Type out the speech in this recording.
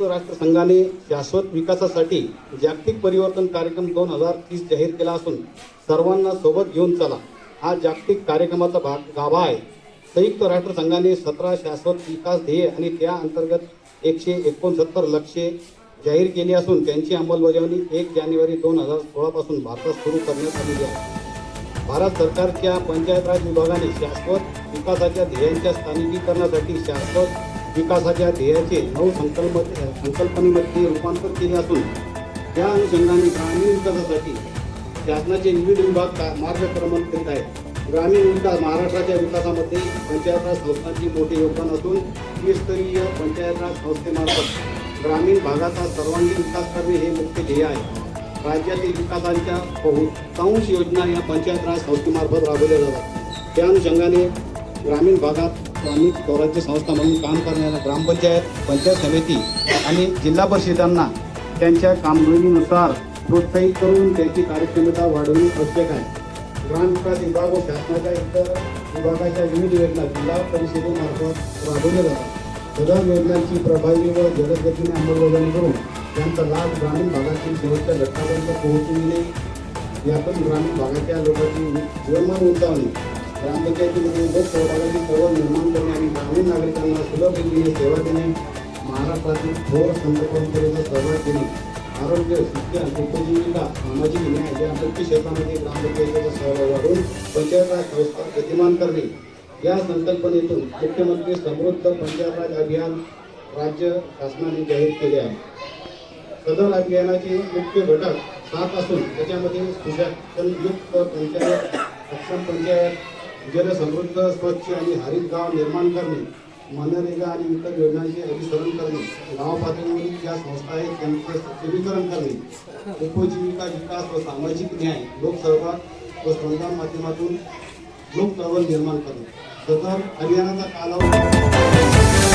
संयुक्त राष्ट्र संघाने शाश्वत विकासासाठी जागतिक परिवर्तन कार्यक्रम दोन हजार तीस जाहीर केला असून सर्वांना सोबत घेऊन चला. हा जागतिक कार्यक्रमाचा भाग गाभा आहे. संयुक्त राष्ट्र संघाने सतरा शाश्वत विकास ध्येय आणि त्या अंतर्गत एकशे एकोणसत्तर लक्ष्ये जाहीर केली असून त्यांची अंमलबजावणी एक जानेवारी दोन हजार सोळापासून भारतात सुरू करण्यात आलेली आहे. भारत सरकारच्या पंचायत राज विभागाने शाश्वत विकासाच्या ध्येयांच्या स्थानिकीकरणासाठी शाश्वत विकासाच्या ध्येयाचे नऊ संकल्प संकल्पनेमध्ये रूपांतर केले असून त्या अनुषंगाने ग्रामीण विकासासाठी शासनाचे विविध विभाग का- मार्गक्रमण करीत आहेत. ग्रामीण विकास महाराष्ट्राच्या विकासामध्ये पंचायत राज संस्थांचे मोठे योगदान असून त्रिस्तरीय पंचायत राज संस्थेमार्फत ग्रामीण भागाचा सर्वांगीण विकास करणे हे मुख्य ध्येय आहे. राज्यातील विकासांच्या बहुतांश योजना या पंचायत राज संस्थेमार्फत राबवल्या जातात. त्या अनुषंगाने ग्रामीण भागात स्थानिक स्वराज्य संस्था म्हणून काम करणाऱ्या ग्रामपंचायत पंचायत समिती आणि जिल्हा परिषदांना त्यांच्या कामगिरीनुसार प्रोत्साहित करून त्यांची कार्यक्षमता वाढवणे आवश्यक आहे. ग्रामविकास विभाग व शासनाच्या इतर विभागाच्या विविध योजना जिल्हा परिषदेमार्फत राबवल्या जातात. सदर योजनांची प्रभावी व जलदगतीने अंमलबजावणी करून त्यांचा लाभ ग्रामीण भागातील शेवटच्या घटकापर्यंत पोहोचविणे यातून ग्रामीण भागाच्या लोकांची जीवनमान उंचावणे. ग्रामपंचायतीमध्ये सहभागाची चळवळ निर्माण करणे आणि ग्रामीण नागरिकांना सुलभ रीतीने सेवा देणे महाराष्ट्रातील थोर संत सहभाग देणे आरोग्य शिक्षण उपजीविका सामाजिक न्याय या प्रत्येक क्षेत्रामध्ये ग्रामपंचायतीचा सहभाग वाढवून पंचायत राज संस्था गतिमान करणे. या संकल्पनेतून मुख्यमंत्री समृद्ध पंचायत राज अभियान राज्य शासनाने जाहीर केले आहे. सदर अभियानाचे मुख्य घटक सात असून त्याच्यामध्ये सुशासनयुक्त पंचायत अक्षम पंचायत जलसमृद्ध स्वच्छ आणि हरित गाव निर्माण करणे मनरेगा आणि इतर योजनांचे अनुसरण करणे गाव पातळीवरील ज्या संस्था आहेत त्यांचे सक्षमीकरण करणे उपजीविका विकास व सामाजिक न्याय लोकसहभाग व स्पर्धा माध्यमातून लोक निर्माण करणे. सदर अभियानाचा कालावधी